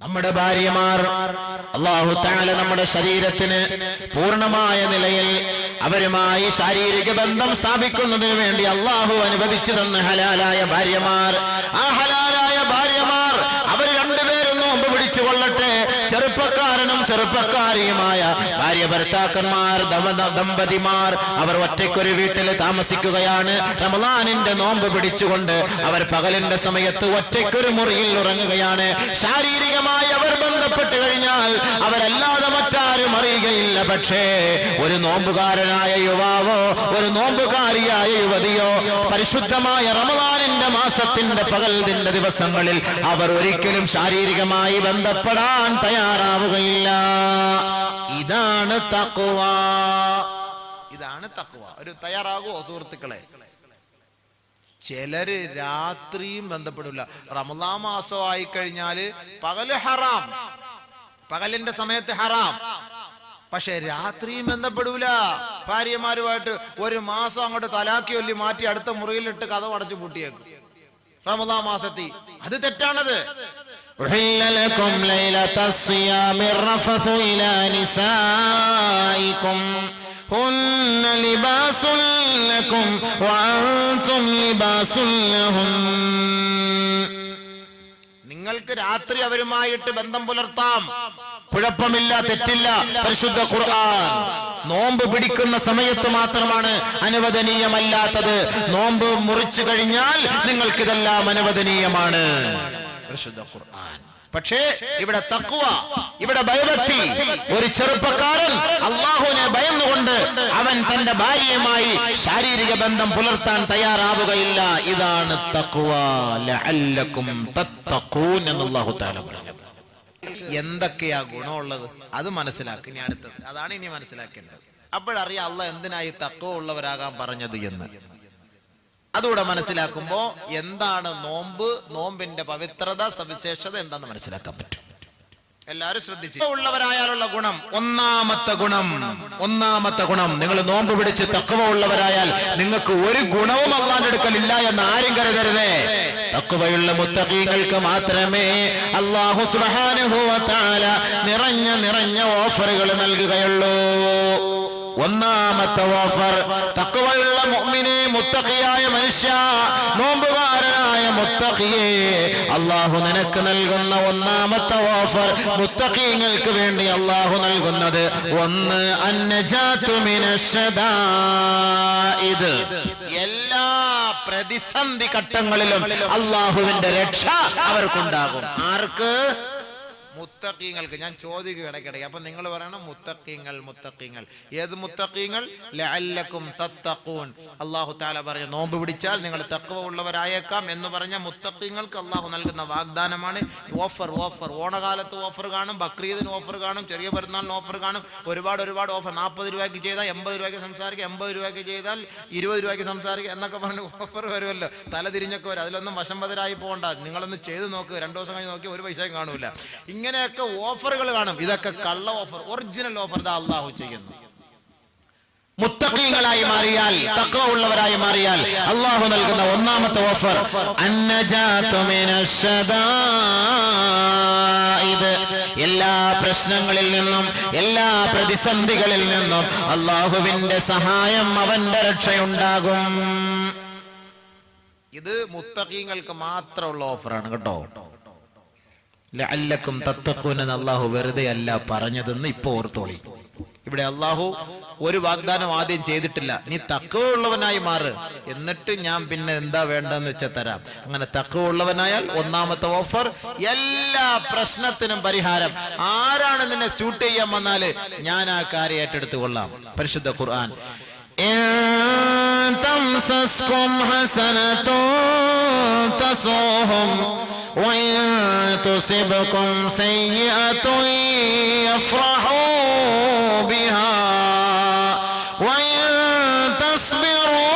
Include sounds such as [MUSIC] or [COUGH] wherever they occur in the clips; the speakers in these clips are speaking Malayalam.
നമ്മുടെ ഭാര്യമാർ അള്ളാഹു താല നമ്മുടെ ശരീരത്തിന് പൂർണമായ നിലയിൽ അവരുമായി ശാരീരിക ബന്ധം സ്ഥാപിക്കുന്നതിന് വേണ്ടി അള്ളാഹു അനുവദിച്ചു തന്ന ഹലാലായ ഭാര്യമാർ. ആ ഹലാലായ ഭാര്യമാർ അവർ രണ്ടുപേരും നോമ്പ് പിടിച്ചു കൊള്ളട്ടെ ചെറുപ്പക്കാരനും ചെറുപ്പക്കാരിയുമായ ഭാര്യ ഭർത്താക്കന്മാർ ദമ- ദമ്പതിമാർ അവർ ഒറ്റയ്ക്കൊരു വീട്ടിൽ താമസിക്കുകയാണ്. റമദാനിന്റെ നോമ്പ് പിടിച്ചുകൊണ്ട് അവർ പകലിന്റെ സമയത്ത് ഒറ്റയ്ക്കൊരു മുറിയിൽ ഉറങ്ങുകയാണ്. ശാരീരികമായി അവർ ബന്ധപ്പെട്ട് കഴിഞ്ഞാൽ അവരല്ലാതെ മറ്റാരും അറിയുകയില്ല. പക്ഷേ ഒരു നോമ്പുകാരനായ യുവാവോ ഒരു നോമ്പുകാരിയായ യുവതിയോ പരിശുദ്ധമായ റമദാനിന്റെ മാസത്തിന്റെ പകലിന്റെ ദിവസങ്ങളിൽ അവർ ഒരിക്കലും ശാരീരികമായി ബന്ധപ്പെടാൻ തയ്യാറാവുകയില്ല. ഇതാണ് തക്കുവ ഇതാണ് തക്കുവ ഒരു തയ്യാറാകുമോ സുഹൃത്തുക്കളെ? ചിലര് രാത്രിയും ബന്ധപ്പെടില്ല. റമദാ മാസമായി കഴിഞ്ഞാൽ പകൽ ഹറാം. പകലിന്റെ സമയത്ത് ഹറാം. പക്ഷെ രാത്രിയും ബന്ധപ്പെടൂല. ഭാര്യമാരുമായിട്ട് ഒരു മാസം അങ്ങോട്ട് തലാക്കി ഒല്ലി മാറ്റി അടുത്ത മുറിയിലിട്ട് കഥ അടച്ചു പൂട്ടിയേക്കും. റമദാ മാസത്തി. അത് തെറ്റാണത്. أحل لكم ليلة الصيام الرفث إلى نسائكم هن لباس لكم وأنتم لباس لهن നിങ്ങൾക്ക് രാത്രി അവരുമായിട്ട് ബന്ധം പുലർത്താം കുഴപ്പമില്ല തെറ്റില്ല പരിശുദ്ധ ഖുർആൻ നോമ്പ് പിടിക്കുന്ന സമയത്ത് മാത്രമാണ് അനുവദനീയമല്ലാത്തത് നോമ്പ് മുറിച്ചു കഴിഞ്ഞാൽ നിങ്ങൾക്കിതെല്ലാം അനുവദനീയമാണ് പരിശുദ്ധ ഖുർആൻ. പക്ഷേ ഇവിടെ തക്കുവ ഇവിടെ ഭയഭക്തി ഒരു ചെറുപ്പക്കാരൻ അള്ളാഹുവിനെ ഭയന്നുകൊണ്ട് അവൻ തന്റെ ഭാര്യയുമായി ശാരീരിക ബന്ധം പുലർത്താൻ തയ്യാറാവുകയില്ല. ഇതാണ് തക്കുവ ലഅല്ലക്കും തത്തഖൂൻ എന്ന് അല്ലാഹു തആല എന്തൊക്കെയാ ഗുണമുള്ളത്? അത് മനസ്സിലാക്കി. ഇനി അടുത്തത് അതാണ് ഇനി മനസ്സിലാക്കേണ്ടത്. അപ്പോഴറിയാം അല്ല എന്തിനായി തക്കവ ഉള്ളവരാകാൻ പറഞ്ഞത് എന്ന്. അതുകൂടെ മനസ്സിലാക്കുമ്പോൾ എന്താണ് നോമ്പ്? നോമ്പിന്റെ പവിത്രത സവിശേഷത എന്താണെന്ന് മനസ്സിലാക്കാൻ പറ്റും. എല്ലാവരും ശ്രദ്ധിച്ചു. ഉള്ളവരായാലുള്ള ഗുണം ഒന്നാമത്തെ ഗുണം ഒന്നാമത്തെ ഗുണം. നിങ്ങൾ നോമ്പ് പിടിച്ച് തക്കവ ഉള്ളവരായാൽ നിങ്ങൾക്ക് ഒരു ഗുണവും അള്ളാന്റെ അടുക്കലില്ല എന്ന് ആരും കരുതരുതേ. തക്കവയുള്ള മുത്തഖീങ്ങൾക്ക് മാത്രമേ അള്ളാഹു നിറഞ്ഞ നിറഞ്ഞ ഓഫറുകൾ നൽകുകയുള്ളൂ. ഒന്നാമത്തെ ഓഫർ. തക്കവയുള്ള മുഅ്മിനെ മുത്തഖിയായ മനുഷ്യ നോമ്പുകാരനായ മുത്തഖിയെ അള്ളാഹു നിനക്ക് നൽകുന്ന ഒന്നാമത്തെ ഓഫർ മുത്തഖീങ്ങൾക്ക് വേണ്ടി അള്ളാഹു നൽകുന്നത്. ഒന്ന് മിനശ്ശദാഇദ്. എല്ലാ പ്രതിസന്ധി ഘട്ടങ്ങളിലും അള്ളാഹുവിന്റെ രക്ഷ അവർക്കുണ്ടാകും. ആർക്ക്? മുത്തക്കീങ്ങൾക്ക് ഞാൻ ചോദിക്കുക ഇടയ്ക്കിടയ്ക്ക്. അപ്പം നിങ്ങൾ പറയണം മുത്തക്കീങ്ങൾ മുത്തക്കീങ്ങൾ ഏത് മുത്തക്കീങ്ങൾ ലഅല്ലക്കും തത്തഖൂൻ. അള്ളാഹു താല പറഞ്ഞ നോമ്പ് പിടിച്ചാൽ നിങ്ങൾ തക്കവ ഉള്ളവരായേക്കാം എന്ന് പറഞ്ഞ മുത്തക്കീങ്ങൾക്ക് അള്ളാഹു നൽകുന്ന വാഗ്ദാനമാണ് ഓഫർ. ഓഫർ. ഓണകാലത്ത് ഓഫർ കാണും ബക്രീദിന് ഓഫർ കാണും ചെറിയ പെരുന്നാളിന് ഓഫർ കാണും. ഒരുപാട് ഒരുപാട് ഓഫർ. നാൽപ്പത് രൂപയ്ക്ക് ചെയ്താൽ എൺപത് രൂപയ്ക്ക് സംസാരിക്കുക എൺപത് രൂപയ്ക്ക് ചെയ്താൽ ഇരുപത് രൂപയ്ക്ക് സംസാരിക്കുക എന്നൊക്കെ പറഞ്ഞ് ഓഫർ വരുമല്ലോ. തല തിരിഞ്ഞൊക്കെ വരും. അതിലൊന്നും വശംവതരായി പോകണ്ട. നിങ്ങളൊന്ന് ചെയ്ത് നോക്കുക രണ്ടു ദിവസം കഴിഞ്ഞ് നോക്കി ഒരു പൈസയും കാണൂല. ഇങ്ങനെയൊക്കെ ഓഫറുകൾ കാണും. ഇതൊക്കെ കള്ള ഓഫർ ഒറിജിനൽ ഓഫർ ഇതാ അള്ളാഹു ചെയ്യുന്നു. മുത്തഖീങ്ങളായി മാറിയാൽ തക്വ ഉള്ളവരായി മാറിയാൽ അള്ളാഹു നൽകുന്ന ഒന്നാമത്തെ ഓഫർ ഇത് എല്ലാ പ്രശ്നങ്ങളിൽ നിന്നും എല്ലാ പ്രതിസന്ധികളിൽ നിന്നും അള്ളാഹുവിന്റെ സഹായം അവന്റെ രക്ഷയുണ്ടാകും. ഇത് മുത്തഖീങ്ങൾക്ക് മാത്രമുള്ള ഓഫറാണ് കേട്ടോ. ലഅല്ലക്കും തത്തഖൂൻ എന്ന് അള്ളാഹു വെറുതെ അല്ല പറഞ്ഞതെന്ന് ഇപ്പൊ ഓർത്തോളി ഇവിടെ അള്ളാഹു ഒരു വാഗ്ദാനം ആദ്യം ചെയ്തിട്ടില്ല നീ തക്കവുള്ളവനായി മാറ് എന്നിട്ട് ഞാൻ പിന്നെ എന്താ വേണ്ടെന്ന് വെച്ചാൽ തരാം അങ്ങനെ തക്കവുള്ളവനായാൽ ഒന്നാമത്തെ ഓഫർ എല്ലാ പ്രശ്നത്തിനും പരിഹാരം ആരാണ് നിന്നെ സ്യൂട്ട് ചെയ്യാൻ വന്നാല് ഞാൻ ആ കാര്യം ഏറ്റെടുത്തു കൊള്ളാം പരിശുദ്ധ ഖുർആൻ إن تمسسكم حسنة تسوهم وإن تصبكم سيئة يفرحوا بها وإن تصبروا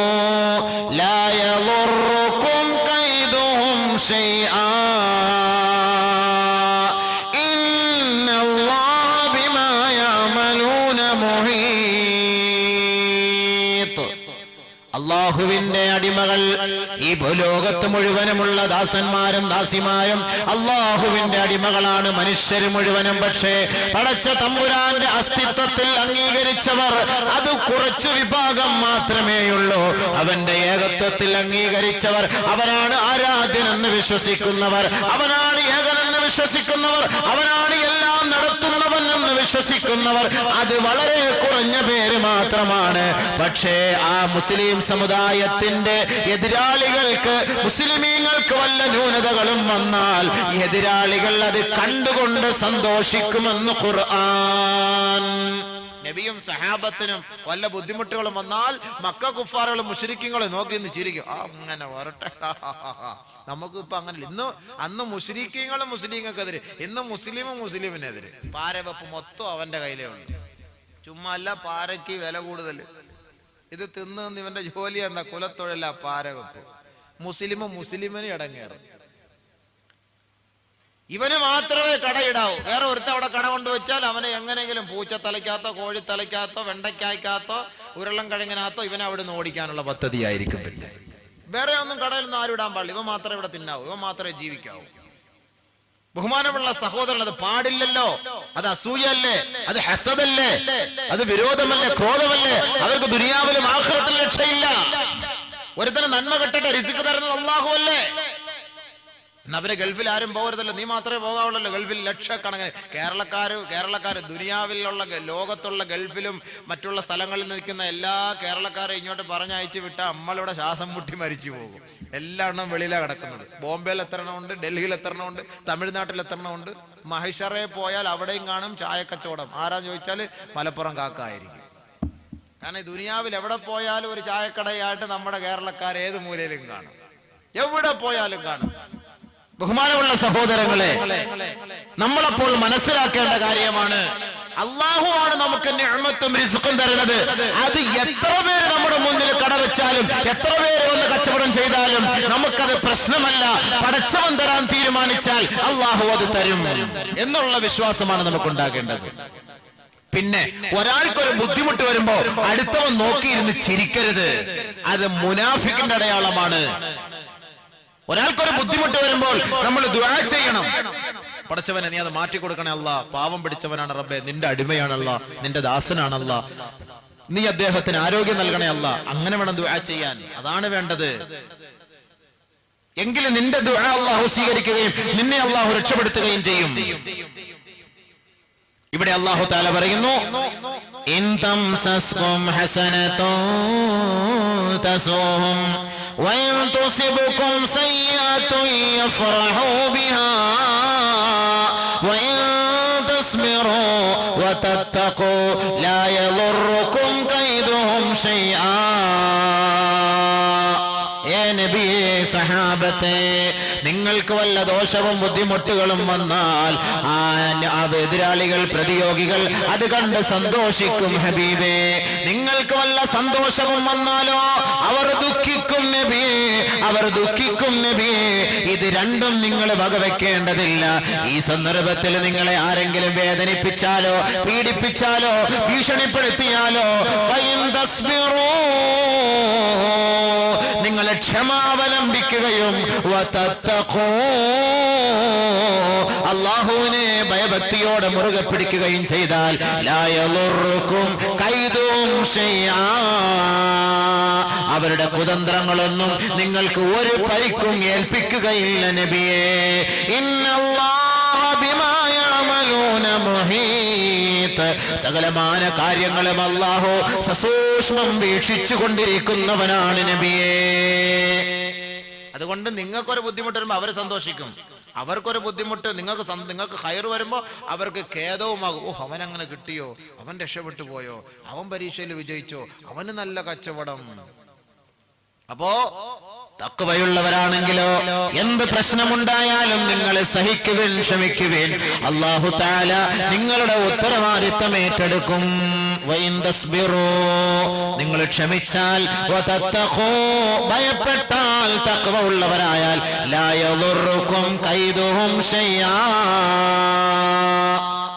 وتتقوا لا يضركم كيدهم شيئا ഭൂലോകത്ത് മുഴുവനുമുള്ള ദാസന്മാരും ദാസിമാരും അള്ളാഹുവിന്റെ അടിമകളാണ്. മനുഷ്യർ മുഴുവനും പക്ഷേ പടച്ച തമ്പുരാന്റെ അസ്തിത്വത്തിൽ അംഗീകരിച്ചവർ അത് കുറച്ചു വിഭാഗം മാത്രമേയുള്ളൂ. അവന്റെ ഏകത്വത്തിൽ അംഗീകരിച്ചവർ അവരാണ് ആരാധ്യനെന്ന് വിശ്വസിക്കുന്നവർ അവനാണ് ഏകനെന്ന് വിശ്വസിക്കുന്നവർ അവനാണ് എല്ലാം നടത്തുന്നവൻ എന്ന് വിശ്വസിക്കുന്നവർ അത് വളരെ കുറഞ്ഞ പേര് മാത്രമാണ്. പക്ഷേ ആ മുസ്ലിം സമുദായത്തിന്റെ എതിരാളികൾക്ക് മുസ്ലിമീങ്ങൾക്ക് വല്ല ന്യൂനതകളും വന്നാൽ എതിരാളികൾ അത് കണ്ടുകൊണ്ട് സന്തോഷിക്കുമെന്ന് ഖുർആൻ നബിയും സഹാബത്തിനും വല്ല ബുദ്ധിമുട്ടുകളും വന്നാൽ മക്ക കുഫാറുകളും മുഷരിക്കുകളും നോക്കി നിന്ന് ചിരിക്കും. ആ അങ്ങനെ വരട്ടെ. [LAUGHS] നമുക്ക് ഇപ്പൊ അങ്ങനെ ഇന്ന് അന്ന് മുസ്ലിക്കങ്ങളും മുസ്ലിങ്ങൾക്കെതിരെ ഇന്ന് മുസ്ലിമും മുസ്ലിമിനെതിരെ പാരവെപ്പ് മൊത്തം അവന്റെ കയ്യിലേ ഉണ്ട് ചുമ്മാ അല്ല പാരയ്ക്ക് വില കൂടുതൽ. ഇത് തിന്ന് ഇവന്റെ ജോലി എന്താ കുലത്തൊഴില പാരവെപ്പ്. മുസ്ലിമും മുസ്ലിമിന് ഇടങ്ങേറും ഇവന് മാത്രമേ കടയിടാവൂ. വേറെ ഒരുത്ത അവിടെ കട കൊണ്ടുവച്ചാൽ അവനെ എങ്ങനെയെങ്കിലും പൂച്ച തലയ്ക്കാത്തോ കോഴി കോഴിത്തലയ്ക്കകത്തോ വെണ്ടയ്ക്കായ്ക്കകത്തോ ഉരുളം കിഴങ്ങിനകത്തോ ഇവനെ അവിടെ നിന്ന് ഓടിക്കാനുള്ള പദ്ധതിയായിരിക്കും പിന്നെ. വേറെ ഒന്നും കടയിൽ നിന്ന് ആരും ഇടാൻ പാടില്ല. ഇവ മാത്രമേ ഇവിടെ തിന്നാവൂ. ഇവ മാത്രമേ ജീവിക്കാവൂ. ബഹുമാനമുള്ള സഹോദരൻ അത് പാടില്ലല്ലോ. അത് അസൂയല്ലേ അത് ഹസദല്ലേ? അത് വിരോധമല്ലേ? ക്രോധമല്ലേ? അവർക്ക് ദുനിയാവിലും ആഹ്ലത്തിൽ രക്ഷയില്ല. ഒരുത്തന് നന്മ കെട്ടട്ടെ രിസിക്ക് തരുന്നത് അള്ളാഹു അല്ലേ എന്നാ ഗൾഫിൽ ആരും പോകരുതല്ലോ. നീ മാത്രമേ പോകാവുള്ളല്ലോ. ഗൾഫിൽ ലക്ഷക്കണക്കിന് കേരളക്കാർ കേരളക്കാർ ദുനിയാവിലുള്ള ലോകത്തുള്ള ഗൾഫിലും മറ്റുള്ള സ്ഥലങ്ങളിൽ നിൽക്കുന്ന എല്ലാ കേരളക്കാരെ ഇങ്ങോട്ട് പറഞ്ഞയച്ച് വിട്ട നമ്മളിവിടെ ശ്വാസം മുട്ടി മരിച്ചു പോകും. എല്ലാ എണ്ണം വെളിയിലാണ് കിടക്കുന്നത്. ബോംബെയിൽ എത്ര എണ്ണമുണ്ട് ഡൽഹിയിൽ എത്ര എണ്ണമുണ്ട് തമിഴ്നാട്ടിൽ എത്ര എണ്ണമുണ്ട് മഹിഷറെ പോയാൽ അവിടെയും കാണും ചായക്കച്ചവടം. ആരാന്ന് ചോദിച്ചാൽ മലപ്പുറം കാക്കായിരിക്കും. കാരണം ദുനിയാവിൽ എവിടെ പോയാലും ഒരു ചായക്കടയായിട്ട് നമ്മുടെ കേരളക്കാർ ഏത് മൂലയിലും കാണും. എവിടെ പോയാലും കാണും. ബഹുമാനമുള്ള സഹോദരങ്ങളെ നമ്മളപ്പോൾ മനസ്സിലാക്കേണ്ട കാര്യമാണ്. അള്ളാഹുവാണ് നമുക്ക് റിസ്ഖും തരുന്നത്. അത് എത്ര പേര് നമ്മുടെ മുന്നിൽ കടവെച്ചാലും എത്ര പേര് ഒന്ന് കച്ചവടം ചെയ്താലും നമുക്കത് പ്രശ്നമല്ല. പടച്ചവൻ തരാൻ തീരുമാനിച്ചാൽ അള്ളാഹു അത് തരും എന്നുള്ള വിശ്വാസമാണ് നമുക്ക് ഉണ്ടാകേണ്ടത് പിന്നെ ഒരാൾക്കൊരു ബുദ്ധിമുട്ട് വരുമ്പോ അടുത്തവൻ നോക്കിയിരുന്ന് ചിരിക്കരുത്. അത് മുനാഫിക്കിന്റെ അടയാളമാണ്. ഒരാൾക്കൊരു ബുദ്ധിമുട്ട് വരുമ്പോൾ നമ്മൾ ദുആ ചെയ്യണം. പടച്ചവനെ നീ അത് മാറ്റി കൊടുക്കണേ അല്ല. പാവം പിടിച്ചവനാണ് റബ്ബെ. നിന്റെ അടിമയാണല്ല നിന്റെ ദാസനാണല്ല നീ അദ്ദേഹത്തിന് ആരോഗ്യം നൽകണേ അല്ല. അങ്ങനെ വേണം ദുആ ചെയ്യാൻ. അതാണ് വേണ്ടത്. എങ്കിലും നിന്റെ ദുആ അള്ളാഹു സ്വീകരിക്കുകയും നിന്നെ അള്ളാഹു രക്ഷപ്പെടുത്തുകയും ചെയ്യും. ഇവിടെ അള്ളാഹു താല പറയുന്നു ഇൻ തംസസ്കും ഹസനത്തുൻ തസൂഹും وإن تصبكم سيئة يفرحوا بها. وإن تصبروا وتتقوا لا يضركم كيدهم شيئا. يا نبي صحابتي നിങ്ങൾക്ക് വല്ല ദോഷവും ബുദ്ധിമുട്ടുകളും വന്നാൽ ആ എതിരാളികൾ പ്രതിയോഗികൾ അത് കണ്ട് സന്തോഷിക്കും ഹബീബേ. നിങ്ങൾക്ക് വല്ല സന്തോഷവും വന്നാലോ അവർ ദുഃഖിക്കും നബിയെ അവർ ദുഃഖിക്കും നബിയെ. ഇത് രണ്ടും നിങ്ങൾ വകവെക്കേണ്ടതില്ല. ഈ സന്ദർഭത്തിൽ നിങ്ങളെ ആരെങ്കിലും വേദനിപ്പിച്ചാലോ പീഡിപ്പിച്ചാലോ ഭീഷണിപ്പെടുത്തിയാലോ നിങ്ങൾ ക്ഷമാവലംബിക്കുകയും അള്ളാഹുവിനെ ഭയഭക്തിയോടെ മുറുകെ പിടിക്കുകയും ചെയ്താൽ ലാ കൈതും. അവരുടെ കുതന്ത്രങ്ങളൊന്നും നിങ്ങൾക്ക് ഒരു പരിക്കും ഏൽപ്പിക്കുകയില്ല നബിയേ. സകലമാന കാര്യങ്ങളും അല്ലാഹു സസൂക്ഷ്മം വീക്ഷിച്ചു കൊണ്ടിരിക്കുന്നവനാണ് നബിയേ. അതുകൊണ്ട് നിങ്ങൾക്കൊരു ബുദ്ധിമുട്ട് വരുമ്പോൾ അവർ സന്തോഷിക്കും. അവർക്കൊരു ബുദ്ധിമുട്ട് നിങ്ങൾക്ക് നിങ്ങൾക്ക് ഹയർ വരുമ്പോൾ അവർക്ക് ഖേദവുമാകും. ഓ അവൻ അങ്ങനെ കിട്ടിയോ? അവൻ രക്ഷപ്പെട്ടു പോയോ? അവൻ പരീക്ഷയിൽ വിജയിച്ചോ? അവന് നല്ല കച്ചവടം. അപ്പോ തക്കവയുള്ളവരാണെങ്കിലോ എന്ത് പ്രശ്നമുണ്ടായാലും നിങ്ങൾ സഹിക്കുവേൻ ക്ഷമിക്കുവേൻ. അള്ളാഹു താല നിങ്ങളുടെ ഉത്തരവാദിത്തം ഏറ്റെടുക്കും. നിങ്ങൾ ക്ഷമിച്ചാൽ ഭയപ്പെട്ടാൽ തക്വ ഉള്ളവരായാൽ ലാ കൈതുഹും.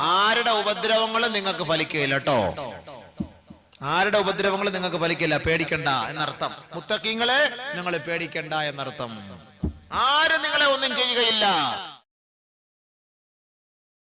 ആരുടെ ഉപദ്രവങ്ങളും നിങ്ങൾക്ക് ഫലിക്കുകയില്ല കേട്ടോ ആരുടെ ഉപദ്രവങ്ങൾ നിങ്ങൾക്ക് ഫലിക്കില്ല പേടിക്കണ്ട എന്നർത്ഥം. മുത്തക്കിങ്ങളെ നിങ്ങൾ പേടിക്കണ്ട എന്നർത്ഥം. ആരും നിങ്ങളെ ഒന്നും ചെയ്യുകയില്ല.